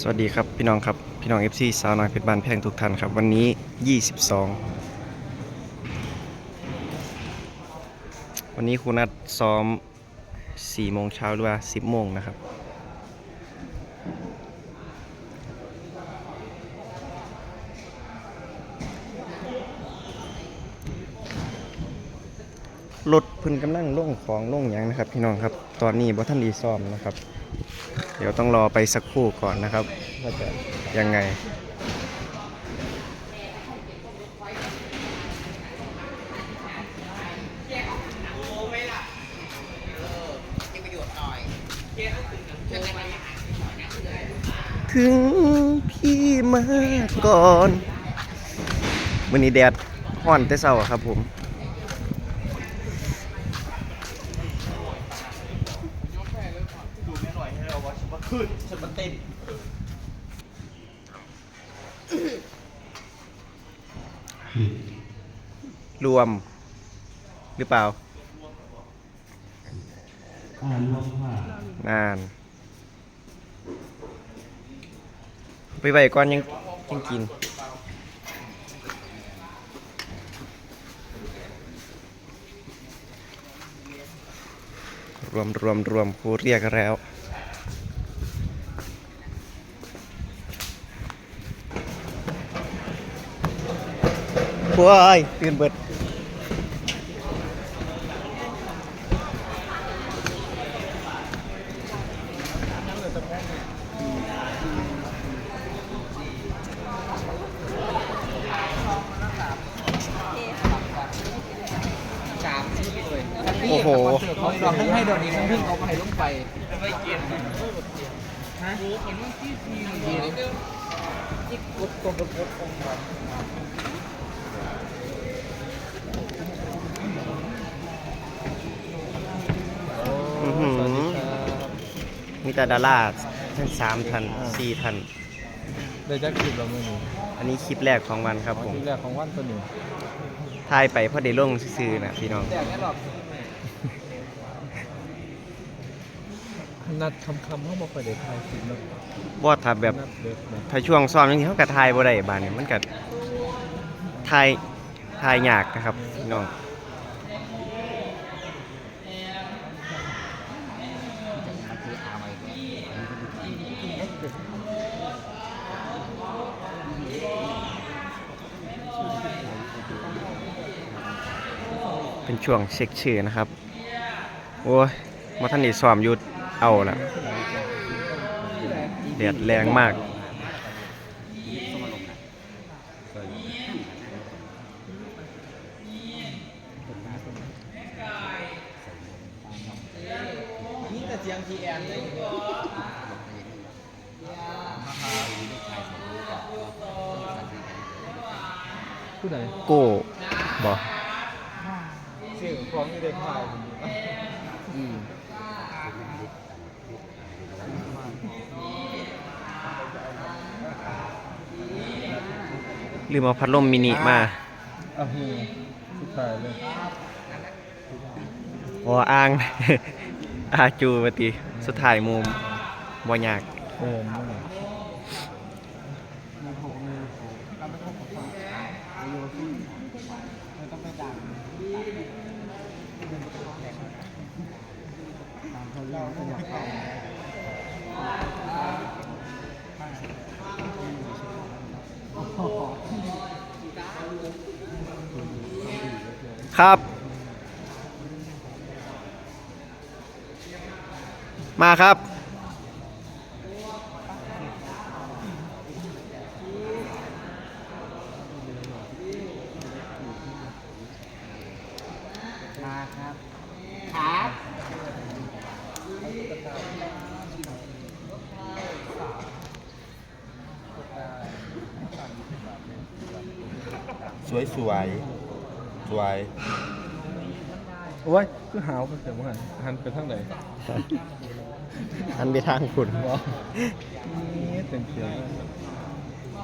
สวัสดีครับพี่น้องครับพี่น้อง FC สาวน้อยเพชรบ้านแพงทุกท่านครับ วันนี้ 22 วันนี้ครูนัดซ้อม 4 โมงเช้าหรือว่า 10 โมงนะครับ รถพิ่นกำลังล่งของล่งหยังนะครับ พี่น้องครับ ตอนนี้บ่ท่านดีซ้อมนะครับ เดี๋ยวต้องรอไปสักครู่ก่อนนะครับว่าจะยังไง ถึงพี่มาก่อนวันนี้แดดห้อนแต่เช้าอะครับผม รวม หรือเปล่า อ่านลงค่ะนาน ไปไว้ก่อนยังยังกิน รวมรวมรวมครูเรียกแล้ว ว้ายตื่นเบิดสามชิ้นเลยโอ้โหเขาลองทั้งให้โดนนี้ทั้งพึ่งเขาไปลงไปไม่เกียนฮะที่กดกดกดกดองค์ก่อน อื้อหือ มีแต่ดาราทั้งสามทันสี่ทันได้จักคลิปแล้วมื้อนี้อันนี้คลิปแรกของวันครับผมคลิปแรกของวันตัวนี้ถ่ายไปเพราะได้ลงซื่อๆนะพี่น้องแต่เนี่ยหรอกนัดคำคำๆเขาบอกไปได้ถ่ายคลิปแล้วว่าถ้าแบบนัดเด็กนะถ้าช่วงซ้อมจริงๆเขาก็ถ่ายบ่ได้บานนี้มันก็ถ่ายถ่ายยากนะครับพี่น้อง เป็นช่วงเช็คชื่อนะครับ โอ้ยมาท่านนี่ซ้อมอยุดเอาละแดดแรงมาก นี่แต่เสียงทีแอนเลยผู้ใดโก้บอ ชื่อของนี่ได้ถ่ายอืมลืมเอาพัดลมมินิมาอะฮูสุดท้ายเลยวออ้าง อาจูปฏิสุดท้ายมุมบ่ยาก เออ นั่นแหละครับ มาครับมา สวยสวยสวยโอ้ยคือหาวเสียงว่าหันหันไปทางไหนอันไปทางคุณบ่นี่เต็มเสียง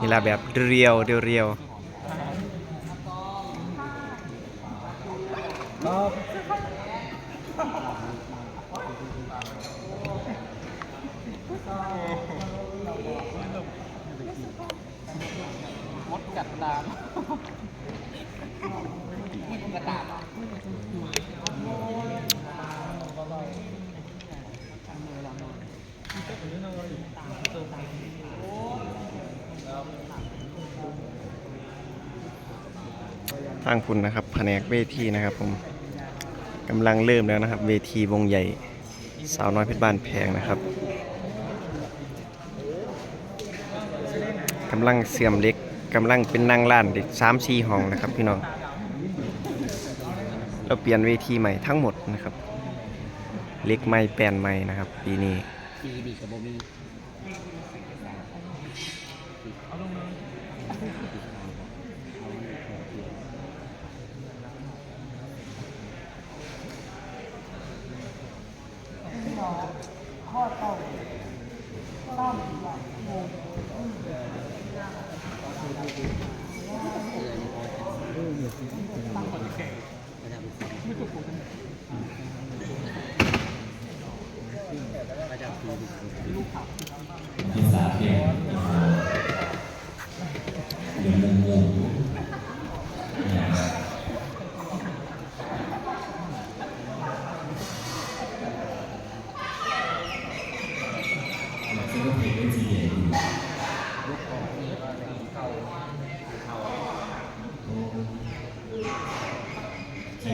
นี่ละแบบเรียวเรียวเรียวครับ จัดตามกระตาทางคุณนะครับแผนกเวทีนะครับผมกำลังเริ่มแล้วนะครับ เวทีวงใหญ่สาวน้อยเพชรบ้านแพงนะครับกำลังเสื่อมเล็ก กำลังเป็นนางล้านเด็กสามสี่ห้องนะครับพี่น้อง เราเปลี่ยนเวทีใหม่ทั้งหมดนะครับ เล็กใหม่แปลนใหม่นะครับ ปีนี้ดีดีกับโบมี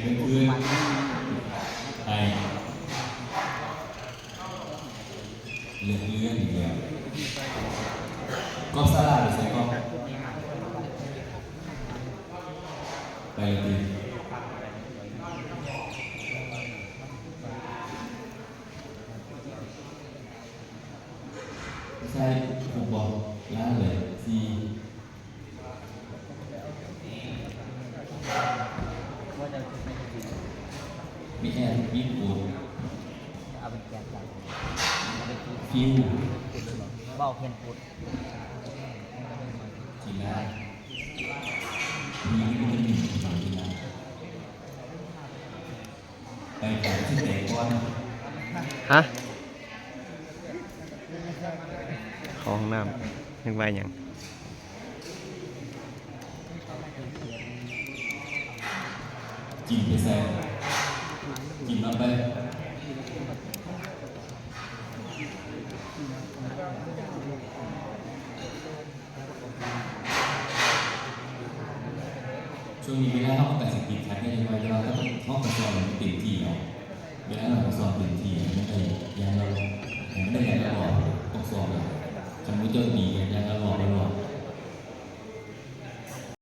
เป็นเพื่อนไปเลื่อนเลื่อนอีกแล้วก็สลาหรือใส่ก็ไปเลยดีใช่ผมบอกล้านเลยสี่ ว่าจะไม่ดี มีแค่ญี่ปุ่นเอาเป็นแกนใจเอาเป็นที่ฟิวเบาเพียนพุดกีฬามีวิตามินของกีฬาไปก่อนที่เตะบอลฮะเของน้ำนึกว่าอย่างกินไปแซ่ กินมาไปช่วงนี้เวลาเราแต่สิบปีแคทเนี่ยเวลาเราต้องท่องกระสอนเต็มที่เนาะเวลาเราสอบเต็มที่ไม่ได้ยังเราไม่ได้ยังเราบอกต้องสอบเลยสมมติจะดียังเราบอกเราบอก